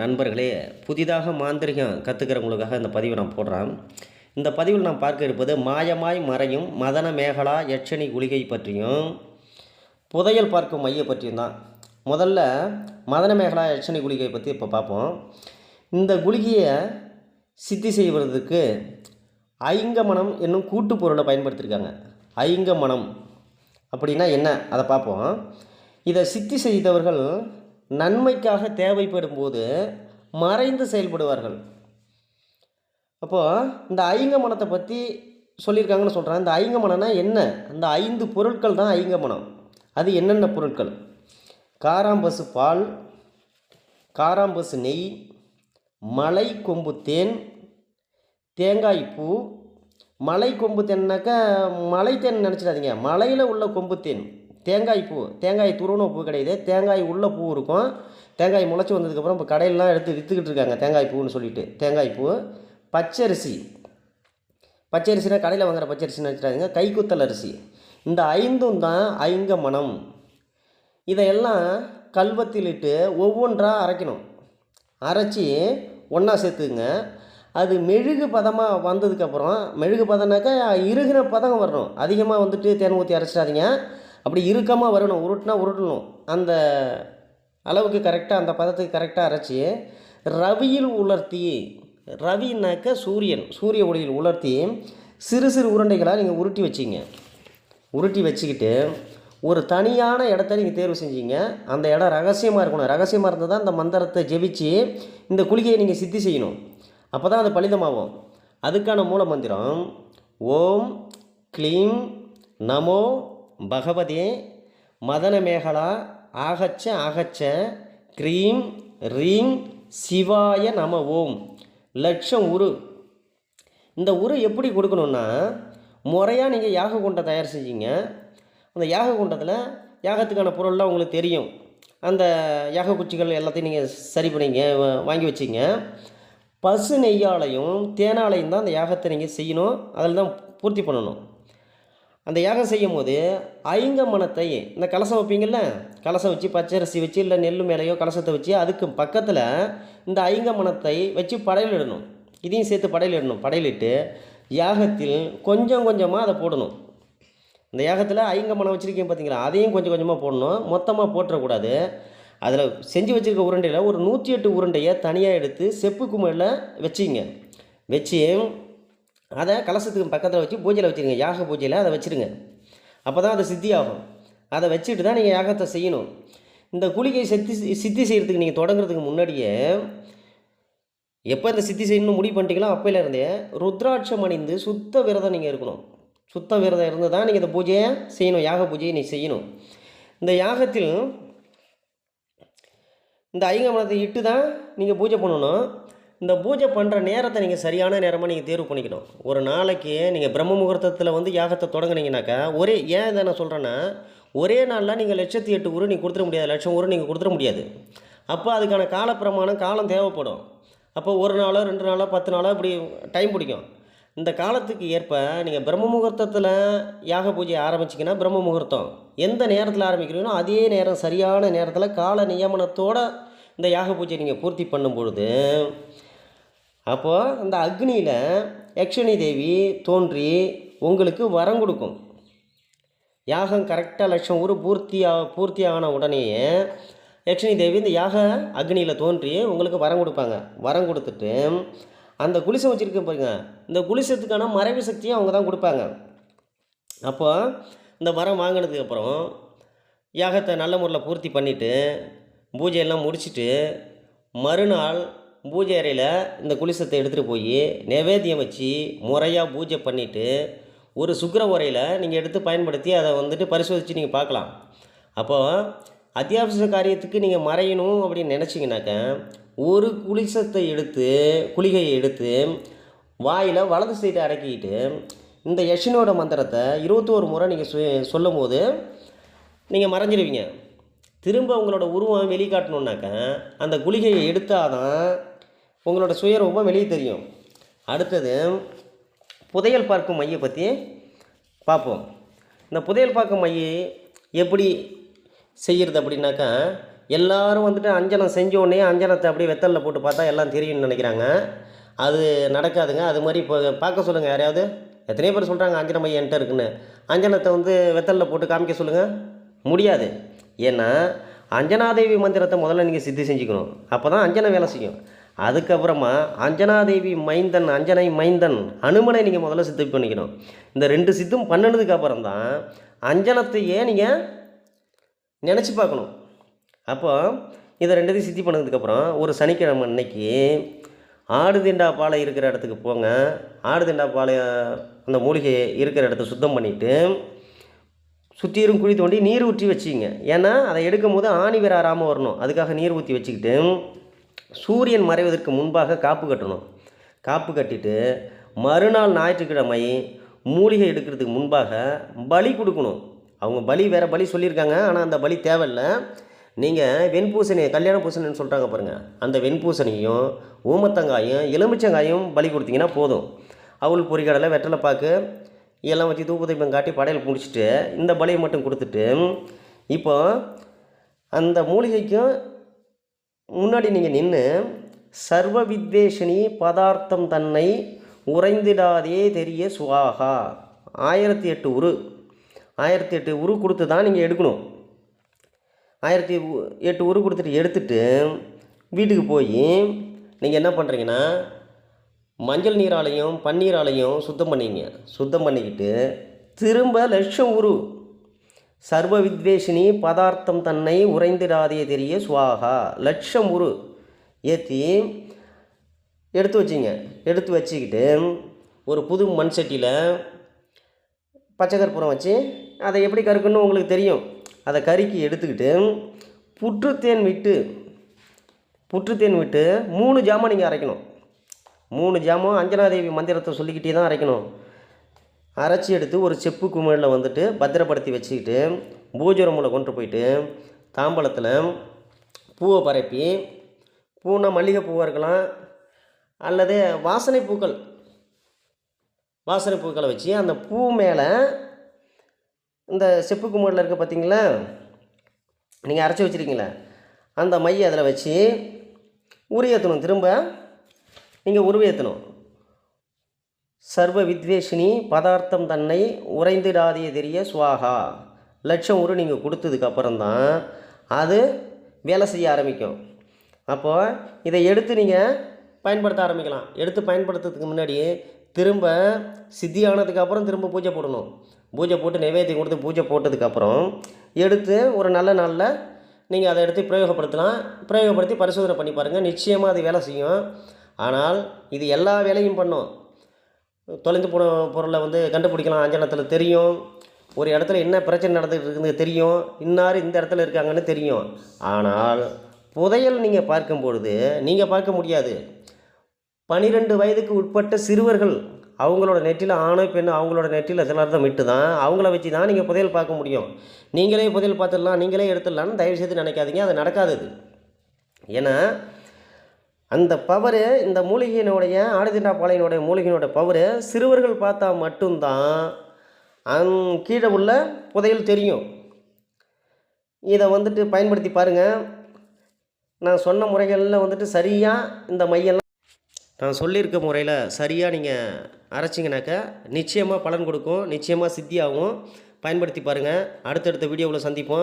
நண்பர்களே புதிதாக மாந்திரிகம் கற்றுக்கிறவங்களுக்காக இந்த பதிவை நான் போடுறேன். இந்த பதிவில் நான் பார்க்க இருப்பது மாயமாய் மறையும் மதன மேகலா யட்சணி குளிகை பற்றியும் புதையல் பார்க்கும் மைய பற்றியும் தான். முதல்ல மதன மேகலா யட்சணி குளிகை பற்றி இப்போ பார்ப்போம். இந்த குளிகையை சித்தி செய்வதற்கு ஐங்கமனம் என்னும் கூட்டு பொருளை பயன்படுத்தியிருக்காங்க ஐங்கமனம் அப்படின்னா என்ன? அதை பார்ப்போம். இதை சித்தி செய்தவர்கள் நன்மைக்காக தேவைப்படும் போது மறைந்து செயல்படுவார்கள். அப்போது இந்த ஐங்க மனத்தை பற்றி சொல்லியிருக்காங்கன்னு சொல்கிறேன் இந்த ஐங்கமனம்னா என்ன? அந்த ஐந்து பொருட்கள் தான் ஐங்கமனம். அது என்னென்ன பொருட்கள்? காராம்பசு பால் காராம்பசு நெய் மலை கொம்பு தேன் தேங்காய் பூ. மலை கொம்பு தேன்னாக்கா மலை தேன் நினச்சிடாதீங்க. மலையில் உள்ள கொம்பு தேன். தேங்காய் பூ தேங்காய் துருவன பூ கிடையாது தேங்காய் உள்ள பூ இருக்கும். தேங்காய் முளைச்சி வந்ததுக்கப்புறம் இப்போ கடையிலலாம் எடுத்து விற்றுக்கிட்டு இருக்காங்க. தேங்காய் பூன்னு சொல்லிட்டு. தேங்காய் பூ பச்சரிசி. பச்சரிசினா கடையில் வாங்குற பச்சரிசின்னு நினச்சிடாதீங்க. கைக்குத்தல் அரிசி. இந்த ஐந்தும் தான் ஐங்க மனம் இதையெல்லாம் கல்வத்திலிட்டு ஒவ்வொன்றாக அரைக்கணும். அரைச்சி ஒன்றா சேர்த்துக்குங்க. அது மெழுகு பதமாக வந்ததுக்கப்புறம் மெழுகு பதம்னாக்கா இறுகின பதம் வரணும். அதிகமாக வந்துட்டு தேன் ஊற்றி அரைச்சிடாதீங்க. அப்படி இறுக்கமாக வரணும் உருட்டினா உருட்டணும். அந்த அளவுக்கு கரெக்டாக அந்த பதத்துக்கு கரெக்டாக அரைச்சி ரவியில் உலர்த்தி ரவினாக்க சூரியன் சூரிய ஒளியில் உலர்த்தி சிறு சிறு உருண்டைகளாக நீங்கள் உருட்டி வச்சிங்க. உருட்டி வச்சுக்கிட்டு ஒரு தனியான இடத்த நீங்கள் தேர்வு செஞ்சீங்க. அந்த இடம் ரகசியமாக இருக்கணும். ரகசியமாக இருந்தால் தான் இந்த மந்திரத்தை ஜெபிச்சு இந்த குளிகையை நீங்கள் சித்தி செய்யணும். அப்போ தான் அது பலிதமாகும். அதுக்கான மூல மந்திரம் ஓம் க்ளீம் நமோ பகவதே மதனமேகலா ஆகச்ச ஆகச்ச க்ரீம் ரீம் சிவாய நம ஓம். லட்சம் உரு. இந்த உரு எப்படி கொடுக்கணுன்னா முறையாக நீங்கள் யாக குண்டை தயார் செஞ்சீங்க. அந்த யாக குண்டத்தில் யாகத்துக்கான பொருள்லாம் உங்களுக்கு தெரியும். அந்த யாக குச்சிகள் எல்லாத்தையும் நீங்கள் சரி பண்ணிங்க வாங்கி வச்சிங்க. பசு நெய்யாலையும் தேனாலையும் தான் அந்த யாகத்தை நீங்கள் செய்யணும். அதில் தான் பூர்த்தி பண்ணணும். அந்த யாகம் செய்யும் போது ஐங்க மனத்தை இந்த கலசம் வைப்பீங்கள்ல கலசம் வச்சு பச்சரிசி வச்சு இல்லை நெல் மேலேயோ கலசத்தை வச்சு அதுக்கு பக்கத்தில் இந்த ஐங்க மனத்தை வச்சு படையலிடணும் இதையும் சேர்த்து படையலிடணும் படையலிட்டு யாகத்தில் கொஞ்சம் கொஞ்சமாக அதை போடணும். இந்த யாகத்தில் ஐங்க மனம் வச்சுருக்கீங்க பார்த்தீங்களா அதையும் கொஞ்சம் கொஞ்சமாக போடணும். மொத்தமாக போட்டுறக்கூடாது அதில் செஞ்சு வச்சுருக்க உருண்டையில் ஒரு நூற்றி எட்டு உருண்டையை தனியாக எடுத்து செப்பு குமிழில் வச்சிங்க. வச்சு அதை கலசத்துக்கு பக்கத்தில் வச்சு பூஜையில் வச்சுருங்க. யாக பூஜையில் அதை வச்சுருங்க. அப்போ தான் அது சித்தி ஆகும் அதை வச்சுட்டு தான் நீங்கள் யாகத்தை செய்யணும். இந்த குளிகை சித்தி சித்தி செய்கிறதுக்கு நீங்கள் தொடங்குறதுக்கு முன்னாடியே எப்போ இந்த சித்தி செய்யணும்னு முடிவு பண்ணிட்டீங்களோ அப்போல இருந்தே ருத்ராட்சம் அணிந்து சுத்த விரதம் நீங்கள் இருக்கணும். சுத்த விரதம் இருந்து தான் நீங்கள் இந்த பூஜையை செய்யணும். யாக பூஜையை நீ செய்யணும். இந்த யாகத்தில் இந்த ஐங்கமனத்தை இட்டு தான் நீங்கள் பூஜை பண்ணணும். இந்த பூஜை பண்ணுற நேரத்தை நீங்கள் சரியான நேரமாக நீங்கள் தேர்வு பண்ணிக்கணும். ஒரு நாளைக்கு நீங்கள் பிரம்ம முகூர்த்தத்தில் வந்து யாகத்தை தொடங்குனீங்கனாக்கா ஒரே ஏன் இதை நான் சொல்கிறேன்னா ஒரே நாளில் நீங்கள் லட்சத்தி எட்டு உரு நீங்கள் கொடுத்துட முடியாது. லட்சம் உரு நீங்கள் கொடுத்துட முடியாது. அப்போ அதுக்கான காலப்பிரமாணம் காலம் தேவைப்படும். அப்போ ஒரு நாளோ ரெண்டு நாளோ பத்து நாளோ இப்படி டைம் பிடிக்கும். இந்த காலத்துக்கு ஏற்ப நீங்கள் பிரம்ம முகூர்த்தத்தில் யாக பூஜை ஆரம்பிச்சிங்கன்னா பிரம்ம முகூர்த்தம். எந்த நேரத்தில் ஆரம்பிக்கிறீங்களோ அதே நேரம் சரியான நேரத்தில் கால நியமனத்தோடு இந்த யாக பூஜை நீங்கள் பூர்த்தி பண்ணும் பொழுது அப்போது அந்த அக்னியில் யக்ஷினி தேவி தோன்றி உங்களுக்கு வரம் கொடுக்கும். யாகம் கரெக்டாக லட்சம் ஊர் பூர்த்தியாக பூர்த்தி ஆன உடனேயே யக்ஷினி தேவி இந்த யாக அக்னியில் தோன்றி உங்களுக்கு வரம் கொடுப்பாங்க. வரம் கொடுத்துட்டு அந்த குலிசம் வச்சுருக்க பாருங்க. இந்த குளிசத்துக்கான மறைவு சக்தியும் அவங்க தான் கொடுப்பாங்க. அப்போ இந்த வரம் வாங்கினதுக்கப்புறம் யாகத்தை நல்ல முறையில் பூர்த்தி பண்ணிவிட்டு பூஜையெல்லாம் முடிச்சுட்டு மறுநாள் பூஜை அறையில் இந்த குலிசத்தை எடுத்துகிட்டு போய் நைவேத்தியம் வச்சு முறையாக பூஜை பண்ணிவிட்டு ஒரு சுக்கிர உரையில் நீங்கள் எடுத்து பயன்படுத்தி அதை வந்துட்டு பரிசோதித்து நீங்கள் பார்க்கலாம். அப்போது அத்தியாவசிய காரியத்துக்கு நீங்கள் மறையணும் அப்படின்னு நினச்சிங்கனாக்க ஒரு குளிசத்தை எடுத்து குளிகையை எடுத்து வாயில் வலது சைடு அடக்கிக்கிட்டு இந்த யஷினோட மந்திரத்தை இருபத்தோரு முறை நீங்கள் சொ சொல்லும் போது நீங்கள் மறைஞ்சிருவீங்க. திரும்ப உங்களோட உருவம் வெளிக்காட்டணுன்னாக்க அந்த குளிகையை எடுத்தால் தான் உங்களோட சுயரூபம் வெளியே தெரியும். அடுத்தது புதையல் பார்க்கும் மையை பற்றி பார்ப்போம். இந்த புதையல் பார்க்கும் மைய எப்படி செய்கிறது அப்படின்னாக்கா எல்லாரும் வந்துட்டு அஞ்சனம் செஞ்ச உடனே அஞ்சனத்தை அப்படியே வெத்தலில் போட்டு பார்த்தா எல்லாம் தெரியும்னு நினைக்கிறாங்க. அது நடக்காதுங்க. அது மாதிரி இப்போ பார்க்க சொல்லுங்கள் யாரையாவது? எத்தனையோ பேர் சொல்கிறாங்க அஞ்சன மையம் என்கிட்ட இருக்குன்னு. அஞ்சனத்தை வந்து வெத்தலில் போட்டு காமிக்க சொல்லுங்கள் முடியாது. ஏன்னா அஞ்சனாதேவி மந்திரத்தை முதல்ல நீங்கள் சித்தி செஞ்சுக்கணும். அப்போ தான் அஞ்சனை வேலை செய்யும். அதுக்கப்புறமா அஞ்சனாதேவி மைந்தன் அஞ்சனை மைந்தன் அனுமனை நீங்கள் முதல்ல சித்து பண்ணிக்கணும். இந்த ரெண்டு சித்தும் பண்ணினதுக்கு அப்புறம் தான் அஞ்சனத்தையே நீங்கள் நினச்சி பார்க்கணும். அப்போ இதை ரெண்டுத்தையும் சித்தி பண்ணதுக்கப்புறம் ஒரு சனிக்கிழமை அன்னைக்கு ஆடுதிண்டா பாலை இருக்கிற இடத்துக்கு போங்க. ஆடு திண்டா பாலை அந்த மூலிகை இருக்கிற இடத்த சுத்தம் பண்ணிவிட்டு சுற்றியும் குழி தோண்டி நீர் ஊற்றி வச்சிங்க. ஏன்னா அதை எடுக்கும் போது ஆணி வேற ஆறாமல் வரணும். அதுக்காக நீர் ஊற்றி வச்சுக்கிட்டு சூரியன் மறைவதற்கு முன்பாக காப்பு கட்டணும். காப்பு கட்டிட்டு மறுநாள் ஞாயிற்றுக்கிழமை மூலிகை எடுக்கிறதுக்கு முன்பாக பலி கொடுக்கணும். அவங்க பலி வேறு பலி சொல்லியிருக்காங்க. ஆனால் அந்த பலி தேவையில்லை. நீங்கள் வெண்பூசணி கல்யாண பூசணின்னு சொல்கிறாங்க பாருங்கள் அந்த வெண்பூசணியும் ஊமத்தங்காயும் எலுமிச்சங்காயும் பலி கொடுத்தீங்கன்னா போதும். அவள் பொறிகடலை வெற்றலை பாக்கு எல்லாம் வச்சு தூபதீபம் காட்டி படையல் முடிச்சுட்டு இந்த பலியை மட்டும் கொடுத்துட்டு இப்போ அந்த மூலிகைக்கும் முன்னாடி நீங்கள் நின்று சர்வ வித்வேஷினி பதார்த்தம் தன்னை உறைந்திடாதே தெரிய சுவாகா. ஆயிரத்தி எட்டு உரு. ஆயிரத்தி எட்டு உரு கொடுத்து தான் நீங்கள் எடுக்கணும். ஆயிரத்தி எட்டு உரு கொடுத்துட்டு எடுத்துட்டு வீட்டுக்கு போய் நீங்கள் என்ன பண்ணுறீங்கன்னா மஞ்சள் நீராலையும் பன்னீராலையும் சுத்தம் பண்ணிங்க. சுத்தம் பண்ணிக்கிட்டு திரும்ப லட்சம் உரு. சர்வ வித்வேஷினி பதார்த்தம் தன்னை உறைந்திடாதே தெரிய சுவாகா. லட்சம் உரு. ஏற்றி எடுத்து வச்சிங்க. எடுத்து வச்சுக்கிட்டு ஒரு புது மண் சட்டியில் பச்சைக்கற்பூரம் வச்சு அதை எப்படி கருக்குன்னு உங்களுக்கு தெரியும். அதை கருக்கி எடுத்துக்கிட்டு புற்றுத்தேன் விட்டு புற்றுத்தேன் விட்டு மூணு ஜாமான் நீங்கள் அரைக்கணும். மூணு ஜாமான் அஞ்சனாதேவி மந்திரத்தை சொல்லிக்கிட்டே தான் அரைக்கணும். அரைச்சி எடுத்து ஒரு செப்பு குமிழில் வந்துட்டு பத்திரப்படுத்தி வச்சுக்கிட்டு பூஜை ரூமில் கொண்டு போயிட்டு தாம்பழத்தில் பூவை பரப்பி பூனா மல்லிகை பூவாக இருக்கலாம் அல்லது வாசனை பூக்கள் வாசனை பூக்களை வச்சு அந்த பூ மேலே இந்த செப்பு குமிழில் இருக்க பார்த்தீங்களா நீங்கள் அரைச்சி வச்சுருக்கீங்களே? அந்த மையை அதில் வச்சு உரியேற்றணும் திரும்ப நீங்கள் உருவேற்றணும் சர்வ வித்வேஷினி பதார்த்தம் தன்னை உறைந்திடாதே தெரிய சுவாகா. லட்சம் ஒரு நீங்கள் கொடுத்ததுக்கு அப்புறம்தான் அது வேலை செய்ய ஆரம்பிக்கும். அப்போது இதை எடுத்து நீங்கள் பயன்படுத்த ஆரம்பிக்கலாம். எடுத்து பயன்படுத்துறதுக்கு முன்னாடி திரும்ப சித்தி அப்புறம் திரும்ப பூஜை போடணும். பூஜை போட்டு நைவேத்தியம் கொடுத்து பூஜை போட்டதுக்கப்புறம் எடுத்து ஒரு நல்ல நாளில் நீங்கள் அதை எடுத்து பிரயோகப்படுத்தலாம். பிரயோகப்படுத்தி பரிசோதனை பண்ணி பாருங்கள் நிச்சயமாக அது வேலை செய்யும். ஆனால் இது எல்லா வேலையும் பண்ணும். தொலைந்து போன பொருளை வந்து கண்டுபிடிக்கலாம். அஞ்சனத்தில் தெரியும். ஒரு இடத்துல என்ன பிரச்சனை நடந்துகிட்டு இருக்குதுன்னு தெரியும். இன்னார் இந்த இடத்துல இருக்காங்கன்னு தெரியும். ஆனால் புதையல் நீங்கள் பார்க்கும் பொழுது நீங்கள் பார்க்க முடியாது. பனிரெண்டு வயதுக்கு உட்பட்ட சிறுவர்கள் அவங்களோட நெற்றியில் ஆணோ பெண்ணோ அவங்களோட நெற்றியில் சிலர்தான் விட்டு தான் அவங்கள வச்சு தான் நீங்கள் புதையல் பார்க்க முடியும். நீங்களே புதையல் பார்த்துடலாம் நீங்களே எடுத்துடலாம்னு தயவு செய்து நினைக்காதீங்க. அது நடக்காது ஏன்னா அந்த பவரு இந்த மூலிகையினுடைய ஆடுதிண்டாப்பாளையினுடைய மூலிகையினுடைய பவரு சிறுவர்கள் பார்த்தா மட்டும்தான் அங் கீழே உள்ள புதையல் தெரியும். இதை வந்துட்டு பயன்படுத்தி பாருங்கள் நான் சொன்ன முறைகளில் வந்துட்டு சரியாக இந்த மையெல்லாம் நான் சொல்லியிருக்க முறையில் சரியாக நீங்கள் அரைச்சிங்கனாக்கா நிச்சயமாக பலன் கொடுக்கும் நிச்சயமாக சித்தியாகும். பயன்படுத்தி பாருங்கள் அடுத்தடுத்த வீடியோவில் சந்திப்போம்.